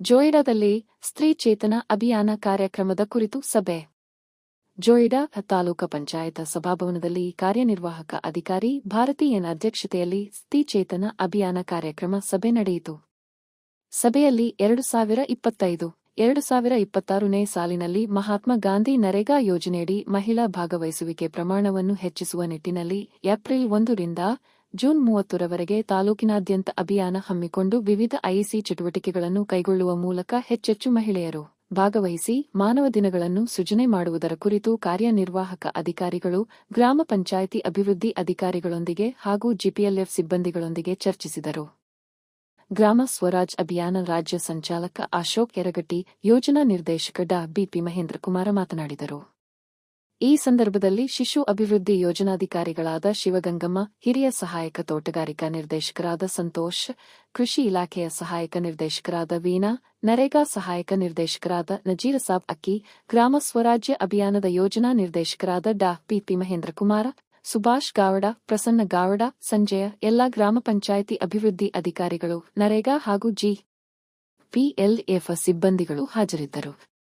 ಜೋಯಿಡಾದಲ್ಲಿ ಸ್ತ್ರೀ ಚೇತನ ಅಭಿಯಾನ ಕಾರ್ಯಕ್ರಮದ ಕುರಿತು ಸಭೆ. ಜೋಯಿಡಾ ತಾಲೂಕು ಪಂಚಾಯತ್ ಸಭಾಭವನದಲ್ಲಿ ಕಾರ್ಯನಿರ್ವಾಹಕ ಅಧಿಕಾರಿ ಭಾರತೀಯನ ಅಧ್ಯಕ್ಷತೆಯಲ್ಲಿ ಸ್ತ್ರೀ ಚೇತನ ಅಭಿಯಾನ ಕಾರ್ಯಕ್ರಮ ಸಭೆ ನಡೆಯಿತು. ಸಭೆಯಲ್ಲಿ ಎರಡು ಸಾವಿರ ಇಪ್ಪತ್ತೈದು, ಎರಡು ಸಾವಿರ ಇಪ್ಪತ್ತಾರನೇ ಸಾಲಿನಲ್ಲಿ ಮಹಾತ್ಮ ಗಾಂಧಿ ನರೇಗಾ ಯೋಜನೆಯಡಿ ಮಹಿಳಾ ಭಾಗವಹಿಸುವಿಕೆ ಪ್ರಮಾಣವನ್ನು ಹೆಚ್ಚಿಸುವ ನಿಟ್ಟಿನಲ್ಲಿ ಏಪ್ರಿಲ್ ಒಂದರಿಂದ ಜೂನ್ ಮೂವತ್ತರವರೆಗೆ ತಾಲೂಕಿನಾದ್ಯಂತ ಅಭಿಯಾನ ಹಮ್ಮಿಕೊಂಡು ವಿವಿಧ ಐಸಿ ಚಟುವಟಿಕೆಗಳನ್ನು ಕೈಗೊಳ್ಳುವ ಮೂಲಕ ಹೆಚ್ಚೆಚ್ಚು ಮಹಿಳೆಯರು ಭಾಗವಹಿಸಿ ಮಾನವ ದಿನಗಳನ್ನು ಸೃಜನೆ ಮಾಡುವುದರ ಕುರಿತು ಕಾರ್ಯನಿರ್ವಾಹಕ ಅಧಿಕಾರಿಗಳು, ಗ್ರಾಮ ಪಂಚಾಯಿತಿ ಅಭಿವೃದ್ಧಿ ಅಧಿಕಾರಿಗಳೊಂದಿಗೆ ಹಾಗೂ ಜಿಪಿಎಲ್ಎಫ್ ಸಿಬ್ಬಂದಿಗಳೊಂದಿಗೆ ಚರ್ಚಿಸಿದರು. ಗ್ರಾಮ ಸ್ವರಾಜ್ ಅಭಿಯಾನ ರಾಜ್ಯ ಸಂಚಾಲಕ ಅಶೋಕ್ ಯರಗಟ್ಟಿ, ಯೋಜನಾ ನಿರ್ದೇಶಕ ಡಾ ಬಿಪಿ ಮಹೇಂದ್ರ ಕುಮಾರ ಮಾತನಾಡಿದರು. ಈ ಸಂದರ್ಭದಲ್ಲಿ ಶಿಶು ಅಭಿವೃದ್ಧಿ ಯೋಜನಾಧಿಕಾರಿಗಳಾದ ಶಿವಗಂಗಮ್ಮ, ಹಿರಿಯ ಸಹಾಯಕ ತೋಟಗಾರಿಕಾ ನಿರ್ದೇಶಕರಾದ ಸಂತೋಷ್, ಕೃಷಿ ಇಲಾಖೆಯ ಸಹಾಯಕ ನಿರ್ದೇಶಕರಾದ ವೀಣಾ, ನರೇಗಾ ಸಹಾಯಕ ನಿರ್ದೇಶಕರಾದ ನಜೀರಸಾಬ್ ಅಕ್ಕಿ, ಗ್ರಾಮ ಸ್ವರಾಜ್ಯ ಅಭಿಯಾನದ ಯೋಜನಾ ನಿರ್ದೇಶಕರಾದ ಡಾ ಪಿಪಿ ಮಹೇಂದ್ರ ಕುಮಾರ, ಸುಭಾಷ್ ಗಾವಡ, ಪ್ರಸನ್ನ ಗಾವಡ, ಸಂಜಯ, ಎಲ್ಲಾ ಗ್ರಾಮ ಪಂಚಾಯಿತಿ ಅಭಿವೃದ್ಧಿ ಅಧಿಕಾರಿಗಳು, ನರೇಗಾ ಹಾಗೂ ಜಿ. ಪಿಎಲ್ಎಫ್ ಸಿಬ್ಬಂದಿಗಳು ಹಾಜರಿದ್ದರು.